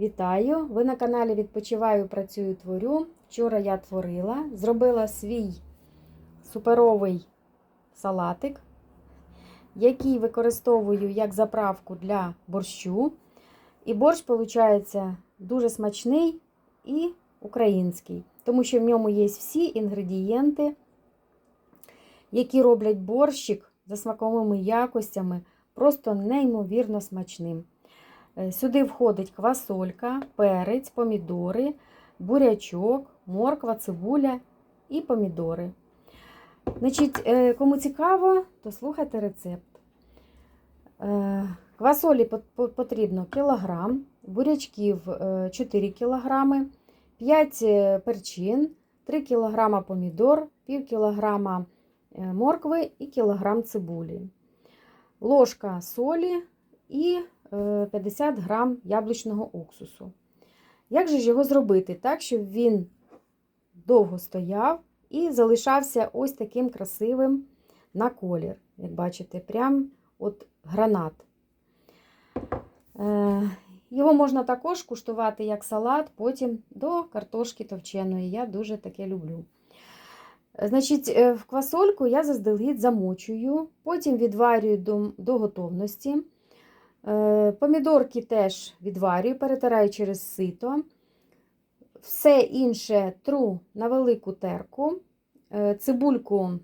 Вітаю! Ви на каналі Відпочиваю, працюю, творю. Вчора я творила, зробила свій суперовий салатик, який використовую як заправку для борщу. І борщ, виходить, дуже смачний і український, тому що в ньому є всі інгредієнти, які роблять борщик за смаковими якостями просто неймовірно смачним. Е, Сюди входить квасолька, перець, помідори, бурячок, морква, цибуля і помідори. Значить, е, Кому цікаво, то слухайте рецепт. Е, Квасолі пот- пот- потрібно кілограм, бурячків е, 4 кілограми, 5 е, перчин, 3 кілограма помідор, пів кілограма моркви і кілограм цибулі, ложка солі і 50 грам яблучного уксусу. Як же ж його зробити так, щоб він довго стояв і залишався ось таким красивим на колір? Як бачите, прям от гранат. Е, Його можна також куштувати як салат, потім до картошки товченої. Я дуже таке люблю. Е, Значить, е, в квасольку я заздалегідь замочую, потім відварюю до, до готовності. Помідорки теж відварюю, перетираю через сито. Все інше тру на велику терку, Е, цибульку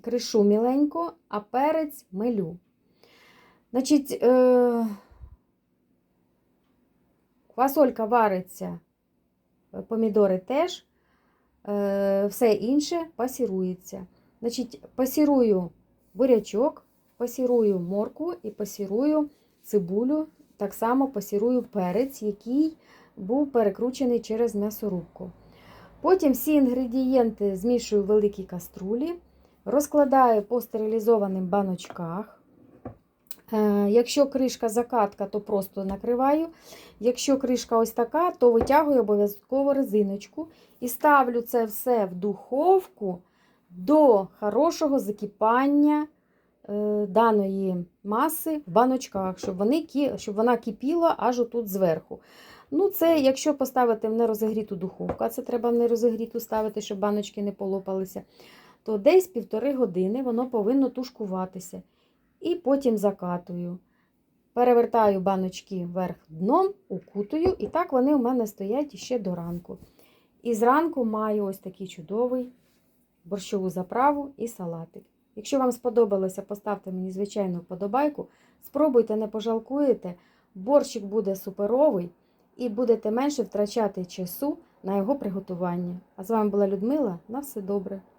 кришу міленько, а перець милю. Значить, е, квасолька вариться, е, помідори теж, все інше пасірується. Значить, пасірую бурячок, пасірую моркву і пасірую цибулю, так само пасірую перець, який був перекручений через м'ясорубку. Потім всі інгредієнти змішую в великій каструлі, розкладаю по стерилізованим баночках. Е, Якщо кришка закатка, то просто накриваю. Якщо кришка ось така, то витягую обов'язково резиночку і ставлю це все в духовку до хорошого закипання даної маси в баночках, щоб, вони, щоб вона кипіла аж отут зверху. Ну, це якщо поставити в нерозігріту духовку, а це треба в нерозігріту ставити, щоб баночки не полопалися, то десь півтори години воно повинно тушкуватися. І потім закатую. Перевертаю баночки вверх дном, укутую, і так вони у мене стоять ще до ранку. І зранку маю ось такий чудовий борщову заправу і салатик. Якщо вам сподобалося, поставте мені, звичайно, вподобайку. Спробуйте, не пожалкуєте. Борщик буде суперовий і будете менше втрачати часу на його приготування. А з вами була Людмила. На все добре!